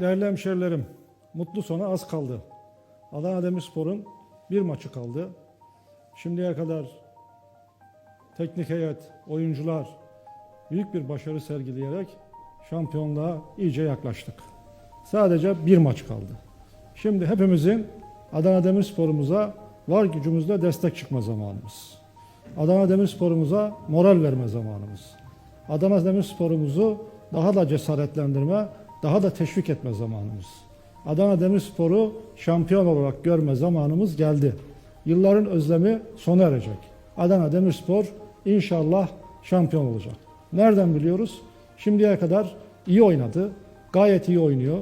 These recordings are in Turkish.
Değerli hemşerilerim, mutlu sona az kaldı. Adana Demirspor'un bir maçı kaldı. Şimdiye kadar teknik heyet, oyuncular büyük bir başarı sergileyerek şampiyonluğa iyice yaklaştık. Sadece bir maç kaldı. Şimdi hepimizin Adana Demirspor'umuza var gücümüzle destek çıkma zamanımız. Adana Demirspor'umuza moral verme zamanımız. Adana Demirspor'umuzu daha da cesaretlendirme, daha da teşvik etme zamanımız. Adana Demirspor'u şampiyon olarak görme zamanımız geldi. Yılların özlemi sona erecek. Adana Demirspor inşallah şampiyon olacak. Nereden biliyoruz? Şimdiye kadar iyi oynadı. Gayet iyi oynuyor.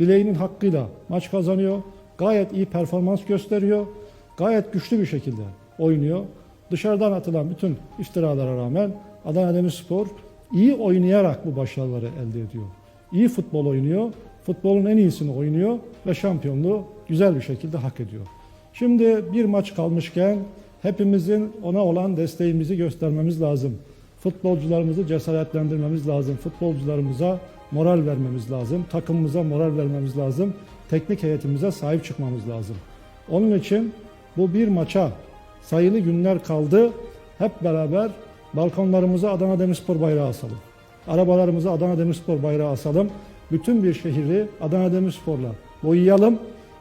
Bileğinin hakkıyla maç kazanıyor. Gayet iyi performans gösteriyor. Gayet güçlü bir şekilde oynuyor. Dışarıdan atılan bütün iftiralara rağmen Adana Demirspor iyi oynayarak bu başarıları elde ediyor. İyi futbol oynuyor. Futbolun en iyisini oynuyor ve şampiyonluğu güzel bir şekilde hak ediyor. Şimdi bir maç kalmışken hepimizin ona olan desteğimizi göstermemiz lazım. Futbolcularımızı cesaretlendirmemiz lazım. Futbolcularımıza moral vermemiz lazım. Takımımıza moral vermemiz lazım. Teknik heyetimize sahip çıkmamız lazım. Onun için bu bir maça sayılı günler kaldı. Hep beraber balkonlarımıza Adana Demirspor bayrağı asalım. Arabalarımıza Adana Demirspor bayrağı asalım. Bütün bir şehri Adana Demirspor'la boyayalım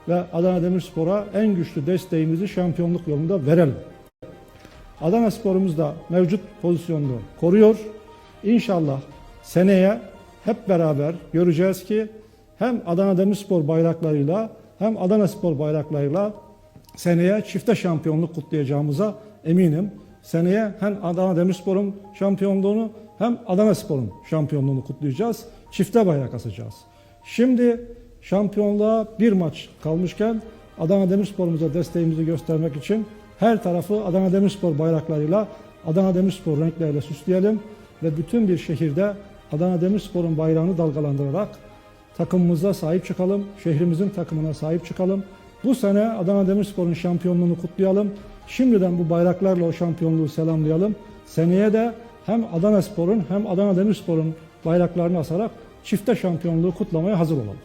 ve Adana Demirspor'a en güçlü desteğimizi şampiyonluk yolunda verelim. Adana Spor'umuz da mevcut pozisyonunu koruyor. İnşallah seneye hep beraber göreceğiz ki hem Adana Demirspor bayraklarıyla hem Adana Spor bayraklarıyla seneye çifte şampiyonluk kutlayacağımıza eminim. Seneye hem Adana Demirspor'un şampiyonluğunu hem Adana Spor'un şampiyonluğunu kutlayacağız. Çifte bayrak asacağız. Şimdi şampiyonluğa bir maç kalmışken Adana Demirspor'umuza desteğimizi göstermek için her tarafı Adana Demirspor bayraklarıyla, Adana Demirspor renkleriyle süsleyelim ve bütün bir şehirde Adana Demirspor'un bayrağını dalgalandırarak takımımıza sahip çıkalım, şehrimizin takımına sahip çıkalım. Bu sene Adana Demirspor'un şampiyonluğunu kutlayalım. Şimdiden bu bayraklarla o şampiyonluğu selamlayalım. Seneye de hem Adana Spor'un hem Adana Demirspor'un bayraklarını asarak çifte şampiyonluğu kutlamaya hazır olalım.